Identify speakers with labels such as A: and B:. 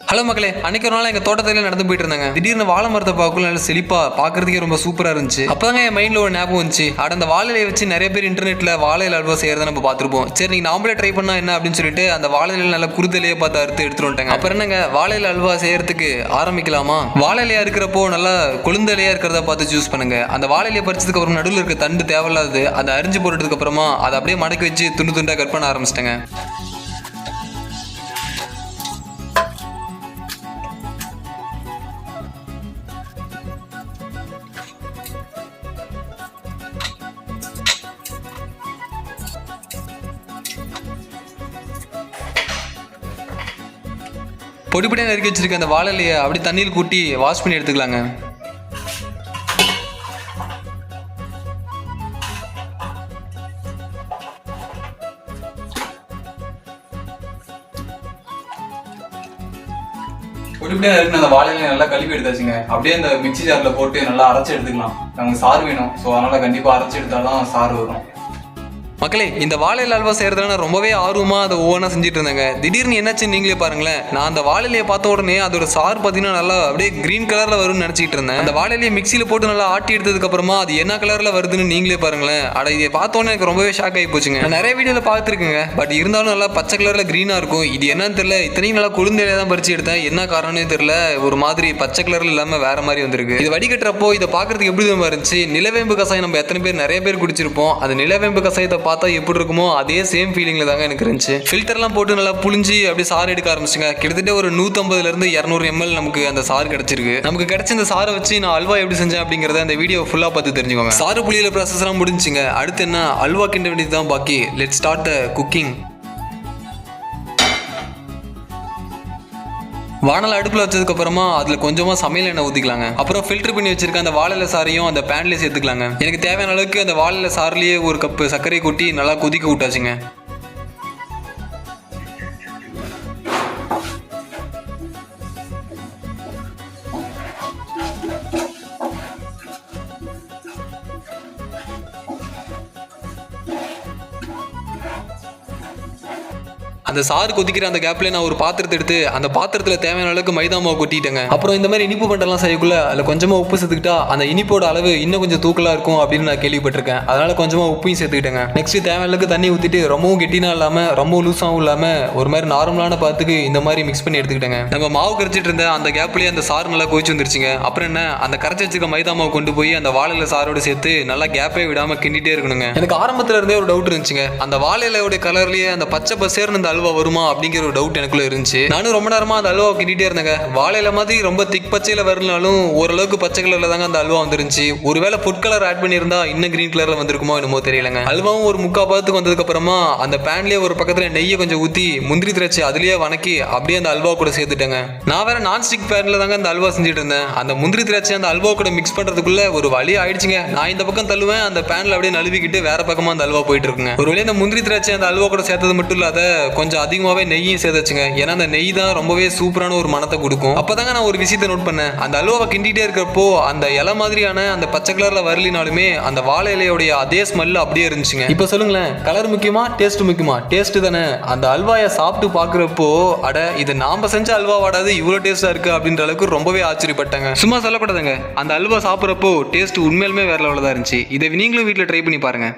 A: Hello மக்களே அன்னைக்கு ஒரு நாள் எங்க தோட்டத்திலே நடந்து போயிட்டு இருந்தாங்க திடீர்னு வாழை மரத்தை பார்க்கல நல்ல செழிப்பா பாக்குறதுக்கே ரொம்ப சூப்பரா இருந்துச்சு. அப்பதாங்க என் மைண்ட்ல ஒரு ஞாபகம் வந்துச்சு. அட அந்த வாழையில வச்சு நிறைய பேர் இன்டர்நெட்ல வாழையில அல்வா செய்யறத நம்ம பார்த்துருப்போம். சரி நீங்க நாமளே ட்ரை பண்ணா என்ன அப்படின்னு சொல்லிட்டு அந்த வாழை நல்ல குறுதலையே பார்த்து அறுத்து எடுத்துட்டு வந்துட்டாங்க. அப்புறம் என்னங்க வாழையில அல்வா செய்யறதுக்கு ஆரம்பிக்கலாமா? வாழை இருக்கிறப்போ நல்லா கொழுந்தலையா இருக்கிறத பார்த்து சூஸ் பண்ணுங்க. அந்த வாழை பறிச்சதுக்கு அப்புறம் நடுவில் இருக்க தண்டு தேவையில்லாது அதை அரிஞ்சு போட்டதுக்கு அப்புறமா அதை அப்படியே மடக்கி வச்சு துண்டு துண்டா கட் பண்ண ஆரம்பிச்சிட்டேங்க. பொடிப்படியாக நறுக்கி வச்சிருக்க அந்த வாழை இலையை அப்படி தண்ணியில் கூட்டி வாஷ் பண்ணி எடுத்துக்கலாங்க.
B: பொடிப்படியாக இருக்கு அந்த வாழையில நல்லா கழுவி எடுத்தாச்சுங்க. அப்படியே அந்த மிக்சி ஜாரில் போட்டு நல்லா அரைச்சி எடுத்துக்கலாம். நமக்கு சாறு வேணும். ஸோ அதனால கண்டிப்பாக அரைச்சி எடுத்தால்தான் சாறு வரும்.
A: மக்களே இந்த வாழையில் அல்வா செய்யறதுல ரொம்பவே ஆர்வமாக அதை ஒவ்வொன்றா செஞ்சுட்டு இருந்தாங்க. திடீர்னு என்னாச்சு நீங்களே பாருங்களேன். நான் அந்த வாழை பார்த்த உடனே அதோட சார் பார்த்தீங்கன்னா நல்லா அப்படியே கிரீன் கலரில் வரும்னு நினச்சிக்கிட்டு இருந்தேன். அந்த வாழை மிக்சியில் போட்டு நல்லா ஆட்டி எடுத்ததுக்கப்புறமா அது என்ன கலரில் வருதுன்னு நீங்களே பாருங்களேன். அட இதை பார்த்த உடனே எனக்கு ரொம்பவே ஷாக் ஆகி போச்சுங்க. நான் நிறைய வீடியோவில் பார்த்துருக்குங்க. பட் இருந்தாலும் நல்லா பச்சை கலரில் க்ரீனாக இருக்கும். இது என்னன்னு தெரியல. இத்தனையும் நல்லா குளிர்ந்தையில தான் பறிச்சு எடுத்தேன். என்ன காரணம்னே தெரியல. ஒரு மாதிரி பச்சை கலரில் இல்லாமல் வேற மாதிரி வந்திருக்கு. இது வடிகட்டுறப்போ இதை பார்க்கறதுக்கு எப்படி தெரியுமா இருந்துச்சு? நிலவேம்பு கசாயம் நம்ம எத்தனை பேர் நிறைய பேர் குடிச்சிருப்போம். அந்த நிலவேம்பு கசாயத்தை பார்த்தா எப்படி இருக்குமோ அதே சேம் ஃபீலிங்கில் தாங்க எனக்கு இருந்துச்சு. ஃபில்டர்லாம் போட்டு நல்லா புளிஞ்சு அப்படியே சாறு எடுக்க ஆரம்பிச்சுங்க. கிட்டத்தட்ட ஒரு நூற்றம்பதுல இருந்து இரநூறு எம்எல் நமக்கு அந்த சாறு கிடைச்சிருக்கு. நமக்கு கிடைச்ச இந்த சாரை வச்சு நான் அல்வா எப்படி செஞ்சேன் அப்படிங்கறத அந்த வீடியோ ஃபுல்லாக பார்த்து தெரிஞ்சுக்கோங்க. சாறு புளியில் ப்ராசஸ்லாம் முடிஞ்சுங்க அடுத்து என்ன? அல்வா கிண்ட வேண்டியது தான் பாக்கி. லெட் ஸ்டார்ட் த குக்கிங் வானல் அடுப்பில் வச்சதுக்கு அப்புறமா அதில் கொஞ்சமாக சமையல் எண்ணெய் ஊற்றிக்கலாங்க அப்புறம் ஃபில்டர் பண்ணி வச்சிருக்க அந்த வாழையில சாரையும் அந்த பேன்லேயே சேர்த்துக்கலாங்க. எனக்கு தேவையான அளவுக்கு அந்த வாழையில சாறுலேயே ஒரு கப்பு சர்க்கரை கொட்டி நல்லா கொதிக்க விட்டாச்சுங்க. அந்த சாறு கொதிக்கிற அந்த கேப்ல நான் ஒரு பாத்திரத்தை எடுத்து அந்த பாத்திரத்துல தேவையான அளவுக்கு மைதா மாவு கொட்டிட்டேங்க. அப்புறம் இந்த மாதிரி இனிப்பு பண்டெல்லாம் செய்யக்குள்ள அதில் கொஞ்சமா உப்பு சேர்த்துக்கிட்டா அந்த இனிப்போட அளவு இன்னும் கொஞ்சம் தூக்கலா இருக்கும் அப்படின்னு நான் கேள்விப்பட்டிருக்கேன். அதனால கொஞ்சமா உப்பையும் சேர்த்துக்கிட்டேங்க. நெக்ஸ்ட் தேவையான அளவுக்கு தண்ணி ஊத்திட்டு ரொம்பவும் கெட்டினா இல்லாம ரொம்ப லூஸாகவும் இல்லாம ஒரு மாதிரி நார்மலான பாத்துக்கு இந்த மாதிரி மிக்ஸ் பண்ணி எடுத்துக்கிட்டேங்க. நம்ம மாவு கரைச்சிட்டு இருந்த அந்த கேப்லயே அந்த சாறு நல்லா கொதிச்சு வந்துருச்சுங்க. அப்புறம் என்ன அந்த கரைச்சி வச்சிருக்க மைதா மாவு கொண்டு போய் அந்த வாழையில சாரோட சேர்த்து நல்லா கேப்பே விடாம கிண்டிட்டே இருக்கணுங்க. எனக்கு ஆரம்பத்துல இருந்தே ஒரு டவுட் இருந்துச்சுங்க. அந்த வாழையிலையோட கலர்லயே அந்த பச்சை பசேர்னு அந்த அல்வா வருமா அப்படிங்கிற ஒரு டவுட் எனக்குள்ள இருந்துச்சு. நானும் ரொம்ப நேரமா அந்த அல்வா கிண்டிட்டே இருந்தேங்க. வாழையில மாதிரி ரொம்ப திக் பச்சையில வரலனாலும் ஓரளவுக்கு பச்சை கலர்ல தாங்க அந்த அல்வா வந்துருந்துச்சு. ஒருவேளை ஃபுட் கலர் ஆட் பண்ணியிருந்தா இன்னும் கிரீன் கலர்ல வந்திருக்குமோ என்னமோ தெரியலங்க. அல்வாவும் ஒரு முக்கா பாதத்துக்கு வந்ததுக்கு அப்புறமா அந்த பேன்லயே ஒரு பக்கத்துல நெய்யை கொஞ்சம் ஊத்தி முந்திரி திராட்சை அதுலயே வணக்கி அப்படியே அந்த அல்வா கூட சேர்த்துட்டேங்க. நான் வேற நான் ஸ்டிக் பேன்ல தாங்க அந்த அல்வா செஞ்சுட்டு இருந்தேன். அந்த முந்திரி திராட்சை அந்த அல்வா கூட மிக்ஸ் பண்றதுக்குள்ள ஒரு வழி ஆயிடுச்சுங்க. நான் இந்த பக்கம் தள்ளுவேன் அந்த பேன்ல அப்படியே நழுவிக்கிட்டு வேற பக்கமா அந்த அல்வா போயிட்டு இருக்குங்க. ஒரு இந்த முந்திரி திராட்சை அந்த அல்வா கூட சேர்த்தது மட்டும் இல்லாத கொஞ்சம் கொஞ்சம் அதிகமாகவே நெய்யும் சேர்த்துச்சுங்க. ஏன்னா அந்த நெய் தான் ரொம்பவே சூப்பரான ஒரு மனத்தை கொடுக்கும். அப்போதாங்க நான் ஒரு விஷயத்தை நோட் பண்ணேன். அந்த அல்வாவை கிண்டிகிட்டே இருக்கிறப்போ அந்த இலை மாதிரியான அந்த பச்சை கலரில் வரலினாலுமே அந்த வாழை இலையோடைய அதே ஸ்மெல் அப்படியே இருந்துச்சுங்க. இப்போ சொல்லுங்களேன். கலர் முக்கியமா டேஸ்ட் முக்கியமா? டேஸ்ட் தானே. அந்த அல்வாயை சாப்பிட்டு பார்க்குறப்போ அட இது நாம செஞ்ச அல்வா வாடாது இவ்வளோ டேஸ்ட்டாக இருக்குது அப்படின்ற அளவுக்கு ரொம்பவே ஆச்சரியப்பட்டாங்க. சும்மா சொல்லக்கூடாதுங்க. அந்த அல்வா சாப்பிட்றப்போ டேஸ்ட் உண்மையிலுமே வேற லெவலில் தான் இருந்துச்சு. இதை நீங்களும் வீட்டில் ட்ரை பண்ணி பாருங்க.